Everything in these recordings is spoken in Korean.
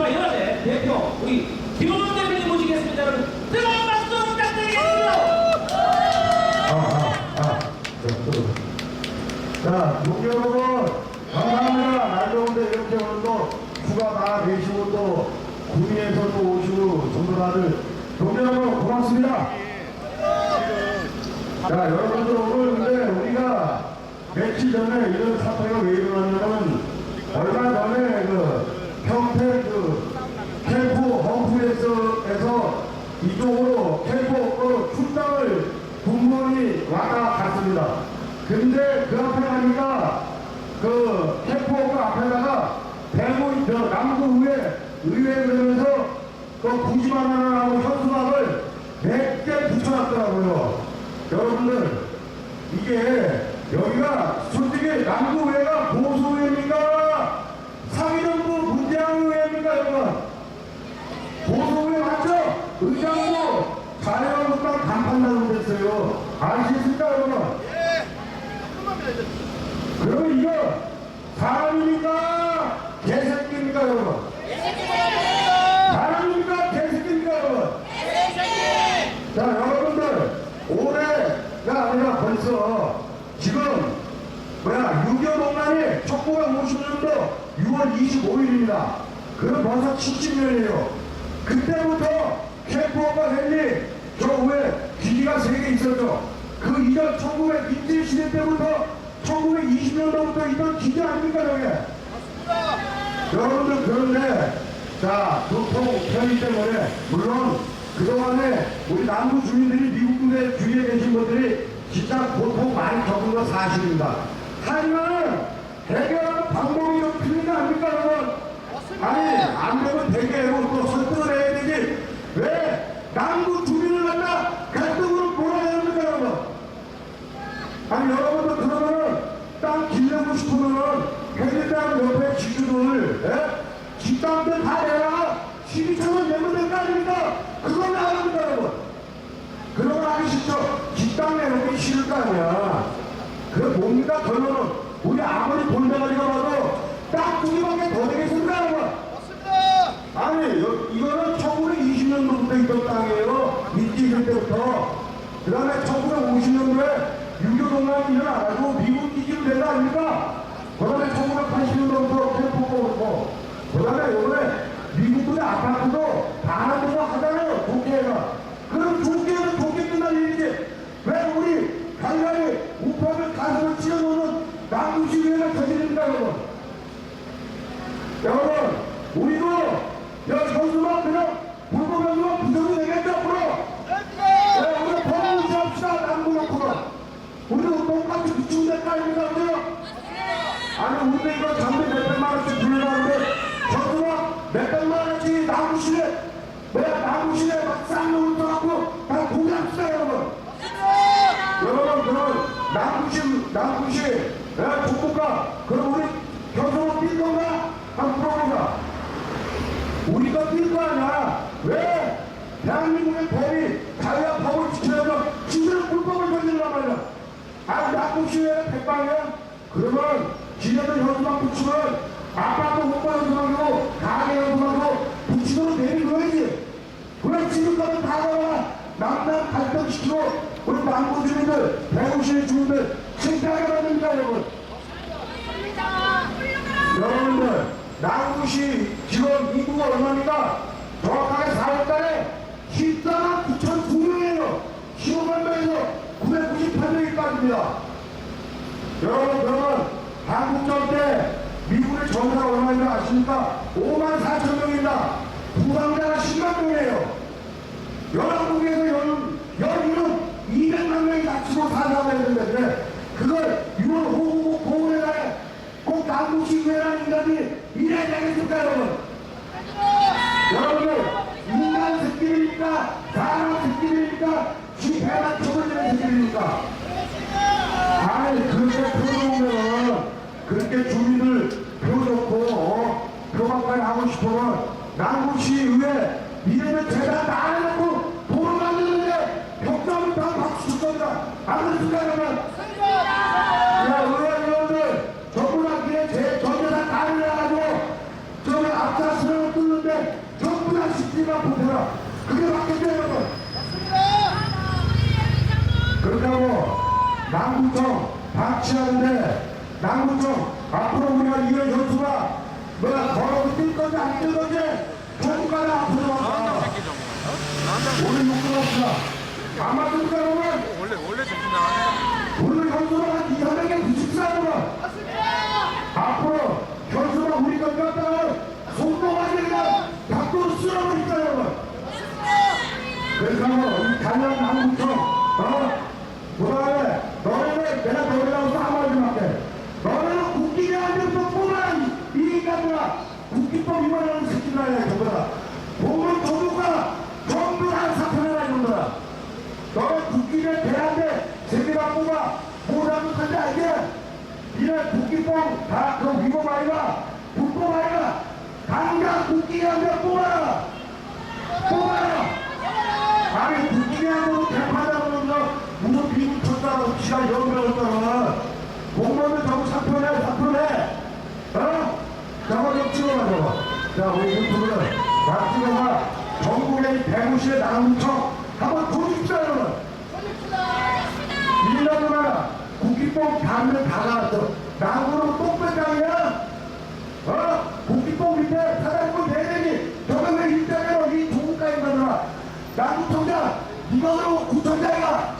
민주화 연합회 대표 우리 김원원 대표님 모시겠습니다. 여러분 뜨거운 박수 부탁드리겠습니다. 아. 자, 여러분, 감사합니다. 날 더운데 이렇게 오늘 또 휴가 다 계시고 또 구미에서 또 오시고 전부 다들 육 여러분 고맙습니다. 자, 여러분들 오늘 근데 우리가 며칠 전에 이런 사태가 왜 일어났냐면 얼마 전에 그 평택 그 캠프 홈프에서 이쪽으로 캠프 그 출장을 군무원이 왔다 갔습니다. 근데 그 앞에 가니까 그 캠프 그 앞에다가 대구 저 남구 의회 의회 그러면서 그 부지만 하나하고 현수막을 몇개 붙여놨더라고요. 여러분들 이게 여기가 솔직히 남구의회가 보수의회입니까? 상위정부 문재인의회입니까 여러분? 보수의회 맞죠? 의장도 자유한국당 간판 나오겠어요. 아시겠습니까 여러분? 그러면 이거 사람입니까? 개새끼입니까 여러분? 사람입니까? 개새끼입니까 여러분? 자 여러분들 올해가 아니라 벌써 지금 뭐야 6.25 농란이 1950년도 6월 25일입니다. 그럼 벌써 70년이에요. 그때부터 캠프오버 헨리 저 위에 기지가 3개 있었죠. 그 이전 1900 인질 시대 때부터 1920년도부터 있던 기지 아닙니까 저게? 여러분들 그런데 자 교통 편의 때문에 물론 그동안에 우리 남부 주민들이 미국 군대 주위에 계신 분들이 진짜 고통 많이 겪은 거 사실입니다. 하지만 해결하는 방법이 좀 틀린 거 아닙니까 여러분? 아니 안 되면 대개로 또 설득을 해야 되지 왜 남부 주민을 갖다 갈등으로 몰아야 합니까 여러분? 아니 여러분들 그러면은 땅 길려고 싶으면은 해리땅 옆에 지주들 예? 집땅들 다 내라 12천원 내면 될거 아닙니까? 그건 나갑니다 여러분. 그런 거 하기 싫죠? 집땅 내놓기 싫을 거 아니야. 그 뭡니까 결론은. 우리 아무리 돌대가리가 봐도 딱 두 개밖에 더 되겠습니까 여러분? 아니 여- 이거는 1920년도부터 있던 땅이에요. 민지일 때부터. 그 다음에 1950년도에 유교동맹이 일어나가지고 미국 기지로 된거 아닙니까? 그 다음에 1980년도부터 캠프가 오고 그 다음에 요번에 미국군의 아파트도 반환도가 하잖아요 도끼가 그럼 도끼는 도끼 끝날 일이지 왜 우리 간간히 우파를 가슴을 찢어놓는 남부시위회가 저지릅니까 여러분 여러분 우리도 여기 선수만 그냥 불법연수만 부정이 되겠죠 앞으로 네, 우리 법무시 합시다 남부놓고는 우리도 똑같이 비추면 될거 아닙니까 그죠? 아니 우리 이거 담배 몇백만 원씩 불러가는데 선수가 몇백만 원씩 남부시에 뭐야 남부시에 막 쌍욕을 떠갖고 다 공개합시다 여러분 여러분 그럼 남부시 네, 북부가 그럼 우리 교섭을 뛸 건가? 한번 물어보자 우리가 뛸 거 아니야. 왜? 대한민국의 법이 자유와 법을 지키려면 지들은 불법을 저지르란 말이야. 아 남부시에 백방이야? 그러면 지네들 현수막 붙이면 아파트 홍보 현수막이고 가게 현수막이고 붙이도록 내리줘야지. 왜 지금까지 다 가봐 남남 갈등시키고 우리 남부 주민들 대구시의 주민들 창피하게 만듭니다 여러분. 여러분들 남구시 지금 인구가 얼마입니까? 정확하게 4월달에 14만 9천 9명이에요. 15만 명에서 998명이까지입니다. 여러분 그러면 한국전 때 미국의 전사가 얼마인지 아십니까? 5만 4천 명입니다. 부상자가 10만 명이에요. 연합국에서 연, 연인은 200만 명이 다치고 사상을 했는데 그걸 6월 호구 보호에 날에 꼭 남부시구회라는 인간이 이래야 되겠습니까 여러분. 여러분들 인간 새끼입니까 사람 새끼입니까 지배나 처벌되는 새끼입니까. 아니 그렇게 표놓으면 그렇게 주민들 표놓고 어, 표방까지 하고 싶으면 남구시의회 이래는 제가 다 해놓고 돈을 만드는데 벽장을 다 박수 줄 겁니다. 안 그렇습니까 여러분 야 의원님들 정부 당기에 제 전재산 다 내놔가지고 저기 앞차 수령을 뚫는데 지지만 보태라. 그게 맞겠죠, 여러분? 그렇다고 남구청 방치하는데 남구청 앞으로 우리가 이런 현수가 뭐야 걸어도 뛸 건지 안뛸 건지 조금만 앞으로 와. 오늘 욕구 없다. 아마 좀 여러분 원래 원래 정신 나가는 오늘 현수가 한 200개 94원 앞으로 현수가 우리 것 같다가 손동하게 그냥 밖으로 쓸어버리자 여러분 그래서 이 단양 남구청 어? 그다음에 너네는 내가 너희라고 한마디 할게 너네는 국기를 하면서 뽑아낸 이 인간들아 국기법 위반하는 새끼들 아니야 전부 다 보면 도둑가 전부 다 사탄이라 이놈들아 너는 국기를 대한대 세계가 뽑아 뭐라고 한지 알게 니네 국기법 다그 위법 아이가 불법 아이가 당장 국기한테 뽑아라 뽑아라 아니 국기한테로 대파자고 그러면서 무슨 비밀 쳤다고 지가 연명을 떠나 공무원들 전부 사표내 사표내 어? 저거 좀 찍어봐 저거 자 우리 유튜브를 다 찍어봐. 전국의 150의 남청 한번 보십시오 여러분. 1년 동안 국기법 반을 다가왔어 나무로 똥배장이야. 어? 국기법 밑에 사장님 대대기. 저는 왜 일자리로 이 조국가에 가더라. 남구청장 네가 그러고 구청장이가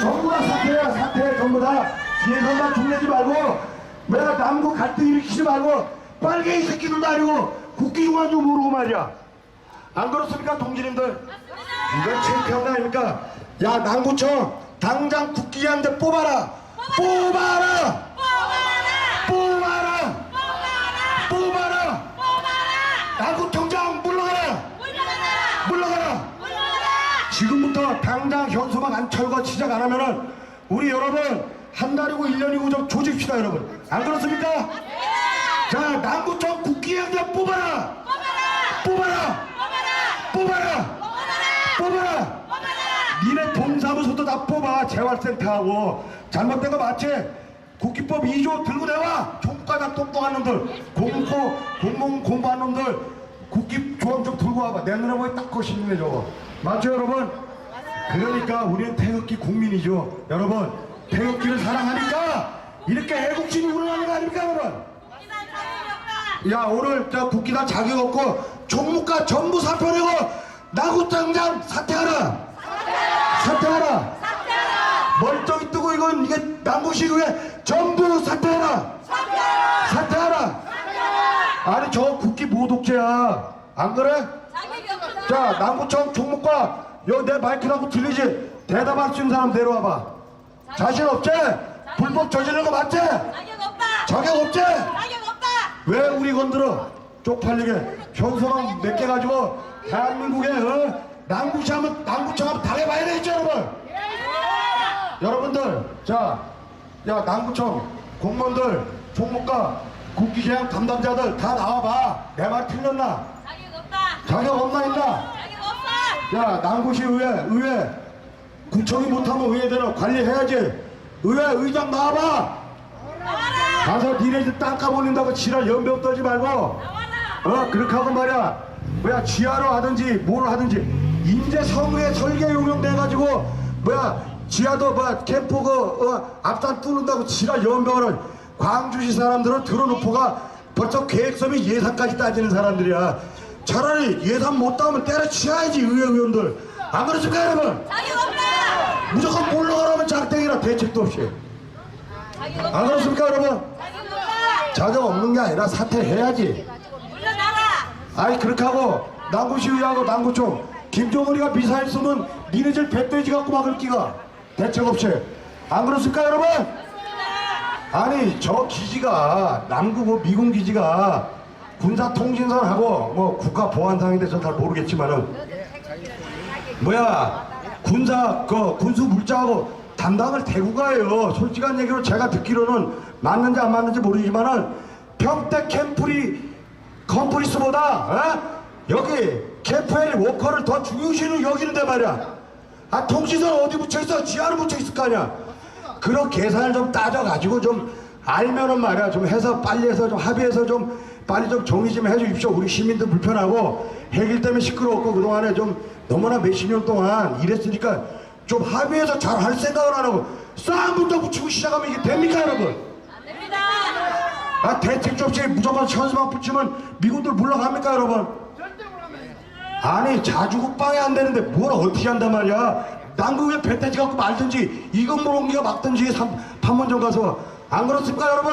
전부 다 사퇴야 사퇴 전부 다. 뒤에서만 죽내지 말고 뭐야 남구 갈등 일으키지 말고 빨갱이 새끼들도 아니고 국기중앙 좀 모르고 말이야. 안 그렇습니까 동지님들? 이건 창피한 거 아닙니까? 야 남구청 당장 국기한테 뽑아라. 뽑아라! 뽑아라 당장 현수막 안 철거 시작 안 하면은 우리 여러분 한 달이고 일 년이고 좀 조집시다 여러분. 안 그렇습니까? 자 남구청 국기행정 뽑아라! 뽑아라! 뽑아라! 뽑아라! 니네 동사무소도 다 뽑아 재활센터하고. 잘못된 거 맞지? 국기법 2조 들고 내와! 총과장 똑똑한 놈들 공고 공공 공부한 놈들 국기 조항 좀 들고 와봐. 내 눈에 보기 딱 거시네 저거. 맞죠 여러분? 그러니까 우리는 태극기 국민이죠. 여러분 태극기를 사랑하니까 이렇게 애국심이 우러나는 거 아닙니까 여러분? 야 오늘 저 국기단 자격 없고 총무과 전부 사표내고 나구장장 사퇴하라. 사퇴하라. 멀쩡히 뜨고 이건 이게 남구시구에 전부 사퇴하라. 사퇴하라. 아니 저 국기 모독죄야. 안 그래? 자 남구청 총무과 여기 내 마이크 갖고 들리지? 대답할 수 있는 사람 내려와봐 자신 없지? 불법 저지른 거 맞지? 자격 없다. 자격 없지? 자격 없다. 왜 우리 건들어? 쪽팔리게 현수막 몇 개 가지고 대한민국에 어? 남구시 하면 남구청 하면 당해봐야 되겠죠 여러분 여러분들 자, 야 남구청 공무원들 총무과 국기계양 담당자들 다 나와봐 내 말 틀렸나? 자격 없다. 자격 없나 있나? 야 남구시 의회 의회. 구청이 못하면 의회대로 관리해야지. 의회 의장 나와봐. 가서 니네들 땅 까버린다고 지랄 연병 떨지 말고. 어 그렇게 하고 말이야. 뭐야 지하로 하든지 뭘 하든지. 인제 서울에 설계 용역돼 가지고 뭐야 지하도 뭐 캠프 그 어, 앞산 뚫는다고 지랄 연병을 광주시 사람들은 들어놓고가 벌써 계획서면 예산까지 따지는 사람들이야 차라리 예산 못 따오면 때려치워야지 의회 의원들 안 그렇습니까 여러분 자격 없다. 무조건 몰러가라면 장땡이라 대책도 없이 자격 없다. 안 그렇습니까 여러분 자격 없다. 자격 없는 게 아니라 사퇴해야지 물러나라. 아니 그렇게 하고 남구시의하고 남구청 김종원이가 미사일 쏘면 니네들 배돼지 갖고 막을 끼가 대책 없이 안 그렇습니까 여러분? 아니 저 기지가 남구 뭐 미군 기지가 군사통신선하고 뭐 국가보안상에 대해서 잘 모르겠지만은 뭐야 군사 그 군수 물자하고 담당을 대구 가요. 솔직한 얘기로 제가 듣기로는 맞는지 안 맞는지 모르지만은 평택 캠프리 컴프리스보다 어? 여기 캠프엘 워커를 더 중요시는 여기는데 말이야. 아 통신선 어디 붙여 있어? 지하로 붙여 있을 거 아니야. 그런 계산을 좀 따져 가지고 좀 알면은 말이야. 좀 해서 빨리 해서 좀 합의해서 좀 빨리 좀 정리 좀 해주십시오. 우리 시민들 불편하고 해길 때문에 시끄러웠고 그동안에 좀 너무나 몇십 년 동안 일했으니까 좀 합의해서 잘 할 생각을 안 하고 싸움부터 붙이고 시작하면 이게 됩니까 여러분? 안 됩니다. 아 대책 없이 무조건 현수막 붙이면 미군들 물러갑니까 여러분? 아니 자주 국방이 안 되는데 뭘 어떻게 한단 말이야 남극에 배타지 갖고 말든지 이건 물옮기가 막든지 삼- 판문점 가서 안 그렇습니까 여러분?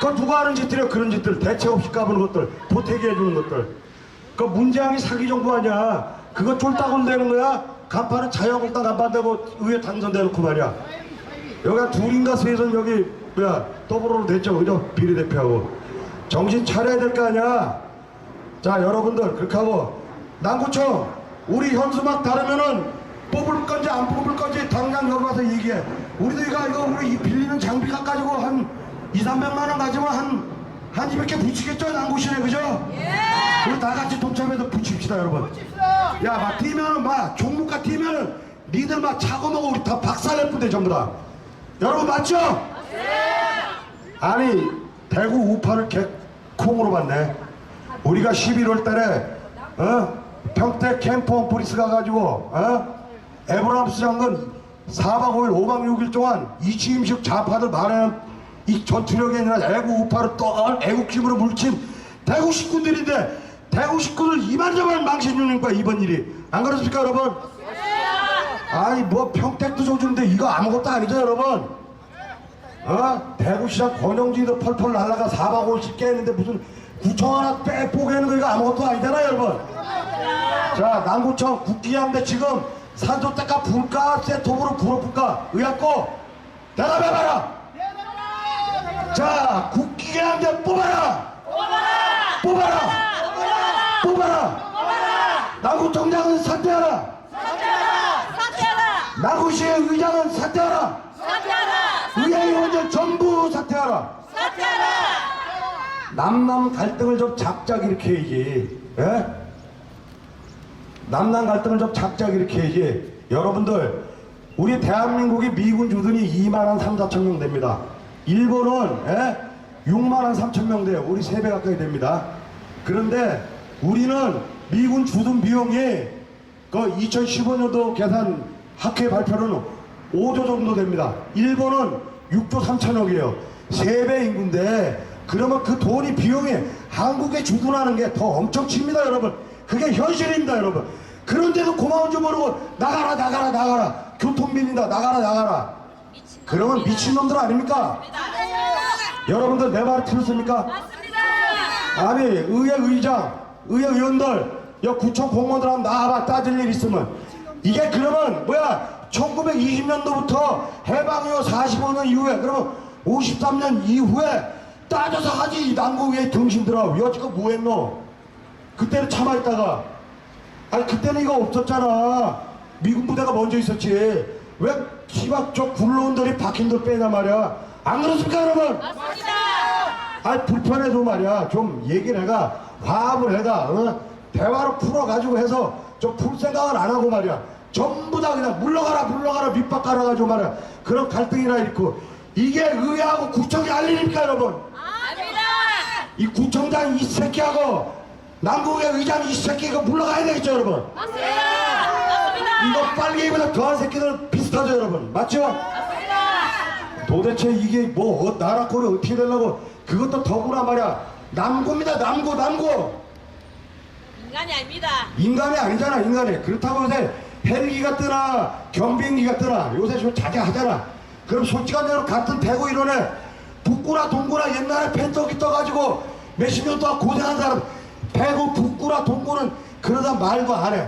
그거 누가 하는 짓들이야? 그런 짓들. 대책 없이 까부는 것들. 보태기 해주는 것들. 그 문재양이 사기 정부 아니야. 그거 쫄딱 되는 거야? 간판은 자유한국당 간판 되고 의회 당선돼놓고 말이야. 여기가 둘인가 셋은 여기 뭐야 더불어로 됐죠. 그죠? 비례대표하고. 정신 차려야 될 거 아니야. 자 여러분들 그렇게 하고. 남구청 우리 현수막 다르면은 뽑을 건지 안 뽑을 건지 당장 여기 와서 얘기해. 우리도 이거 이거 우리 이 빌리는 장비가 가지고 한 2, 300만 원 가지고 한한 200개 붙이겠죠 남구시네 그죠? 우리 다 같이 동참해서 붙입시다 여러분 야막 뛰면은 막 종목가 뛰면은 니들 막 차고 먹고 우리 다 박살낼 뿐데 전부 다 여러분 맞죠? 아니 대구 우파를 개 콩으로 봤네 우리가 11월 달에 어? 평택 캠프 프리스 가가지고 어? 에브라함스 장군 4박 5일 5박 6일 동안 이치임식 좌파들 말하는 이 전투력이 아니라 애국 우파를 또 애국심으로 물친 대구 식구들인데 대구 식구들 이만저만 망신 주는 거야 이번 일이. 안 그렇습니까 여러분? 아니 뭐 평택도 줘주는데 이거 아무것도 아니죠 여러분? 어? 대구시장 권영진도 펄펄 날라가 4박 5일씩 깨는데 무슨 구청 하나 빼뽀개는 거 이거 아무것도 아니잖아요 여러분. 자 남구청 국기장대 지금 산소대가 불까 세톱으로 불어볼까? 의학고. 대답해봐라 자 국기장대 뽑아라 뽑아라 뽑아라 남구청장은 사퇴하라 사퇴하라. 남구시의 의장은 사퇴하라 사퇴하라. 의회 의원들 전부 사퇴하라 사퇴하라. 남남 갈등을 좀 작작 일으켜야지. 예? 남남 갈등을 좀 작작 일으켜야지. 여러분들, 우리 대한민국이 미군 주둔이 2만 한 3, 4천 명 됩니다. 일본은 예? 6만 한 3천 명 돼요. 우리 3배 가까이 됩니다. 그런데 우리는 미군 주둔 비용이 그 2015년도 계산 학회 발표로는 5조 정도 됩니다. 일본은 6조 3천억이에요. 3배 인구인데 그러면 그 돈이 비용이 한국에 주둔하는 게 더 엄청 칩니다 여러분. 그게 현실입니다 여러분. 그런데도 고마운 줄 모르고 나가라 나가라 나가라 교통 밀린다 나가라 나가라 그러면 미친놈들 아닙니까? 여러분들 내말 들었습니까? 아니 의회 의장, 의회 의원들, 여 구청 공무원들 한번 나와봐 따질 일 있으면. 이게 그러면 뭐야? 1920년도부터 해방 이후 45년 이후에. 그러면 53년 이후에 따져서 하지 이 남국의 등신들아. 여지껏 뭐했노? 그때는 참아있다가. 아니 그때는 이거 없었잖아. 미군 부대가 먼저 있었지. 왜 시박 저 굴러온들이 박힌들 빼냐 말이야 안 그렇습니까 여러분? 맞습니다. 아니 불편해도 말이야 좀 얘기를 해가 화합을 해가 어? 대화로 풀어가지고 해서 좀 풀 생각을 안 하고 말이야 전부 다 그냥 물러가라 물러가라 밑밥 깔아가지고 말이야 그런 갈등이나 있고 이게 의회하고 구청이 할 일입니까 여러분 아닙니다. 이 구청장 이 새끼하고 남국의 의장 이 새끼 이거 물러가야 되겠죠 여러분 맞습니다. 이거 빨갱이보다 더한 새끼들 비슷하죠 여러분? 맞죠? 도대체 이게 뭐 어, 나라 꼴이 어떻게 되려고 그것도 더구나 말이야. 남고입니다 남고 남고. 인간이 아닙니다. 인간이 아니잖아 인간이. 그렇다고 요새 헬기가 뜨나 경비행기가 뜨나 요새 좀 자제하잖아. 그럼 솔직한 대로 같은 대구 이러네 북구나 동구나 옛날에 펜떡이 떠가지고 몇십 년 동안 고생한 사람. 대구 북구나 동구는 그러다 말도 안해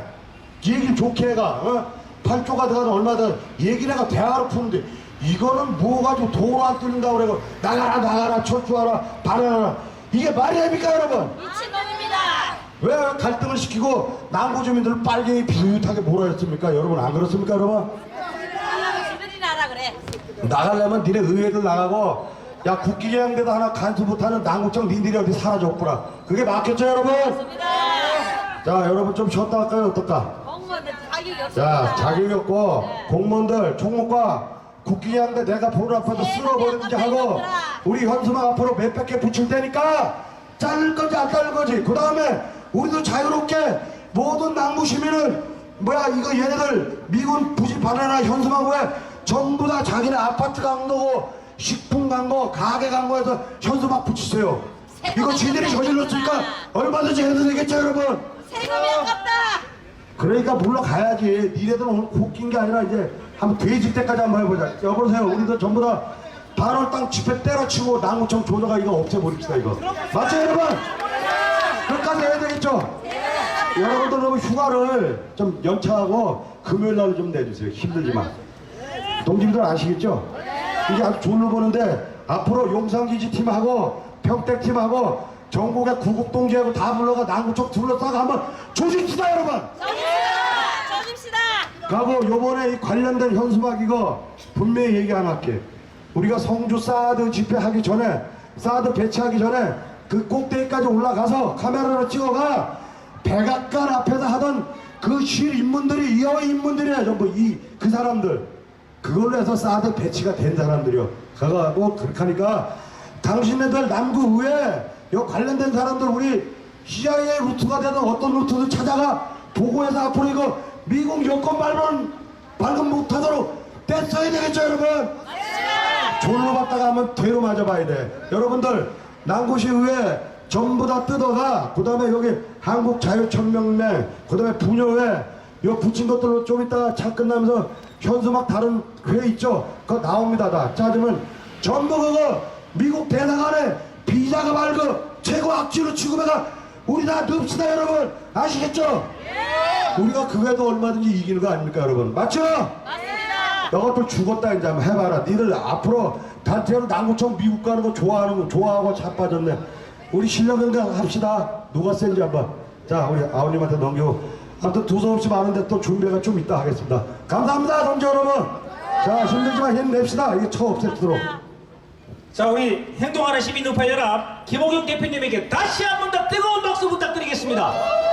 얘기를 좋게 해가 어? 팔조가 들어가서 얼마 든 얘기를 해가 대화로 푸는데 이거는 뭐 가지고 도로 안 뚫린다고 그래고 나가라 나가라 철수하라 반환하라 이게 말이 됩니까 여러분 미친놈입니다. 왜 갈등을 시키고 남구 주민들을 빨갱이 비슷하게 몰아였습니까? 여러분 안 그렇습니까 여러분? 나라 그래. 나가려면 니네 의회들 나가고 야 국기계양대도 하나 간수 못하는 남구청 니들이 어디 사라졌구나 그게 맞겠죠 여러분? 맞습니다. 자 여러분 좀 쉬었다 할까요 어떨까? 자 없고 네. 공무원들 총무과 국기계양대 내가 보는 앞에서 쓸어버리든지 하고 우리 현수막 앞으로 몇백 개 붙일 테니까 자를 건지 안 자를 건지. 그 다음에 우리도 자유롭게 모든 남부 시민은 뭐야 이거 얘네들 미군 부지 바나나 현수막에 전부 다 자기네 아파트 강도고 식품 강도 가게 강도에서 현수막 붙이세요. 이거 지들이 저질렀으니까 얼마든지 해도 되겠죠 여러분? 세금이 아깝다. 그러니까 물러가야지. 니네들은 오늘 웃긴 게 아니라 이제 한번 돼질 때까지 한번 해보자. 여보세요. 우리도 전부 다 반월 땅 집회 때려치고 나무청 조져가 이거 없애버립시다 이거. 맞죠 여러분? 끝까지 해야 되겠죠? 여러분들 너무 휴가를 좀 연차하고 금요일 날좀 내주세요. 힘들지만. 동지들 아시겠죠? 이게 아주 졸로 보는데 앞으로 용산기지 팀하고 평택 팀하고 전국의 구국동지하고 다 불러가 남구청 둘러싸고 한번 조집시다 여러분! 조집시다. 가고 요번에 이 관련된 현수막 이거 분명히 얘기 하나 할게 우리가 성주 사드 집회하기 전에 사드 배치하기 전에 그 꼭대기까지 올라가서 카메라로 찍어가 백악관 앞에서 하던 그 실 인문들이 이어 인문들이야 전부 이 그 사람들 그걸로 해서 사드 배치가 된 사람들이요 가가고 그렇게 하니까 당신네들 남구 의회 요 관련된 사람들 우리 CIA 루트가 되든 어떤 루트든 찾아가 보고해서 앞으로 이거 미국 여권 발본 발급 못하도록 떼써야 되겠죠 여러분? 졸로 갔다가 하면 되로 맞아봐야 돼. 여러분들 남구시 의회 전부 다 뜯어가. 그 다음에 여기 한국자유천명맹 그 다음에 부녀회 요 붙인 것들로 좀 이따 차 끝나면서 현수막 다른 회 있죠? 그거 나옵니다 다. 짜주면 전부 그거 미국 대사관에 비자가 발급 최고 악취로 취급해가 우리 다 늪시다 여러분. 아시겠죠? 우리가 그 회도 얼마든지 이기는 거 아닙니까 여러분? 맞죠? 맞습니다. 너것도 죽었다 이제 한번 해봐라. 니들 앞으로 단체로 남구청 미국 가는 거 좋아하는 거 좋아하고 자빠졌네. 우리 실력은가 합시다. 누가 센지 한번. 자 우리 아우님한테 넘기고. 아무튼 두서없이 많은데 또 준비가 좀 있다 하겠습니다. 감사합니다 동지 여러분. 자 힘들지만 힘냅시다. 이게 처 없애도록 자 우리 행동하는 시민우파 연합 김호경 대표님에게 다시 한 번 더 뜨거운 박수 부탁드리겠습니다.